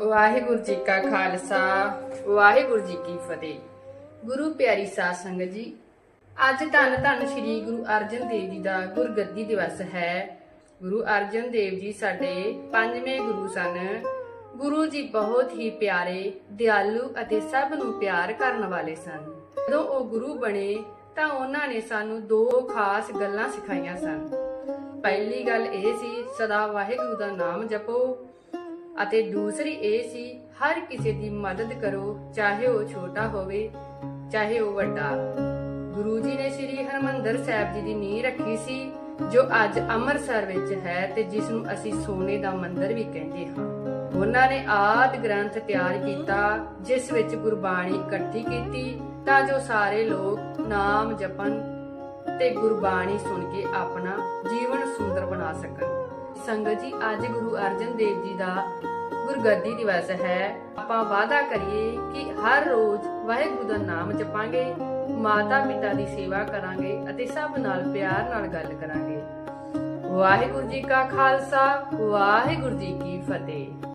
ਵਾਹਿਗੁਰੂ ਜੀ ਕਾ ਖਾਲਸਾ, ਵਾਹਿਗੁਰੂ ਜੀ ਕੀ ਫਤਿਹ। ਗੁਰੂ ਪਿਆਰੀ ਸਾਧ ਸੰਗਤ ਜੀ, ਅੱਜ ਧੰਨ ਧੰਨ ਸ੍ਰੀ ਗੁਰੂ ਅਰਜਨ ਦੇਵ ਜੀ ਦਾ ਗੁਰਗੱਦੀ ਦਿਵਸ ਹੈ। ਗੁਰੂ ਅਰਜਨ ਦੇਵ ਜੀ ਸਾਡੇ ਪੰਜਵੇਂ ਗੁਰੂ ਸਨ। ਗੁਰੂ ਜੀ ਬਹੁਤ ਹੀ ਪਿਆਰੇ, ਦਿਆਲੂ ਅਤੇ ਸਭ ਨੂੰ ਪਿਆਰ ਕਰਨ ਵਾਲੇ ਸਨ। ਜਦੋਂ ਉਹ ਗੁਰੂ ਬਣੇ, ਤਾਂ ਉਹਨਾਂ ਨੇ ਸਾਨੂੰ ਦੋ ਖਾਸ ਗੱਲਾਂ ਸਿਖਾਈਆਂ ਸਨ। ਪਹਿਲੀ ਗੱਲ ਇਹ ਸੀ, ਸਦਾ ਵਾਹਿਗੁਰੂ ਦਾ ਨਾਮ ਜਪੋ। ਅਤੇ ਦੂਸਰੀ ਇਹ ਸੀ, ਹਰ ਕਿਸੇ ਦੀ ਮਦਦ ਕਰੋ, ਚਾਹੇ ਉਹ ਛੋਟਾ ਹੋਵੇ, ਚਾਹੇ ਉਹ ਵੱਡਾ। ਗੁਰੂ ਜੀ ਨੇ ਸ੍ਰੀ ਹਰਮੰਦਰ ਸਾਹਿਬ ਜੀ ਦੀ ਨੀਂਹ ਰੱਖੀ ਸੀ, ਜੋ ਅੱਜ ਅੰਮ੍ਰਿਤਸਰ ਵਿੱਚ ਹੈ ਤੇ ਜਿਸ ਨੂੰ ਅਸੀਂ ਸੋਨੇ ਦਾ ਮੰਦਿਰ ਵੀ ਕਹਿੰਦੇ ਹਾਂ। ਉਹਨਾਂ ਨੇ ਆਦ ਗ੍ਰੰਥ ਤਿਆਰ ਕੀਤਾ, ਜਿਸ ਵਿੱਚ ਗੁਰਬਾਣੀ ਇਕੱਠੀ ਕੀਤੀ, ਤਾਂ ਜੋ ਸਾਰੇ ਲੋਕ ਨਾਮ ਜਪਣ ਤੇ ਗੁਰਬਾਣੀ ਸੁਣ ਕੇ ਆਪਣਾ ਜੀਵਨ ਸੁੰਦਰ ਬਣਾ ਸਕਣ। ਸੰਗਤ ਜੀ, ਅੱਜ ਗੁਰੂ ਅਰਜਨ ਦੇਵ ਜੀ ਦਾ ਗੁਰਗੱਦੀ ਦਿਵਸ ਹੈ। ਆਪਾਂ ਵਾਅਦਾ ਕਰੀਏ ਕਿ ਹਰ ਰੋਜ਼ ਵਾਹਿਗੁਰੂ ਦਾ ਨਾਮ ਜਪਾਂਗੇ, ਮਾਤਾ ਪਿਤਾ ਦੀ ਸੇਵਾ ਕਰਾਂਗੇ ਅਤੇ ਸਭ ਨਾਲ ਪਿਆਰ ਨਾਲ ਗੱਲ ਕਰਾਂਗੇ। ਵਾਹਿਗੁਰੂ ਜੀ ਕਾ ਖਾਲਸਾ, ਵਾਹਿਗੁਰੂ ਜੀ ਕੀ ਫਤਿਹ।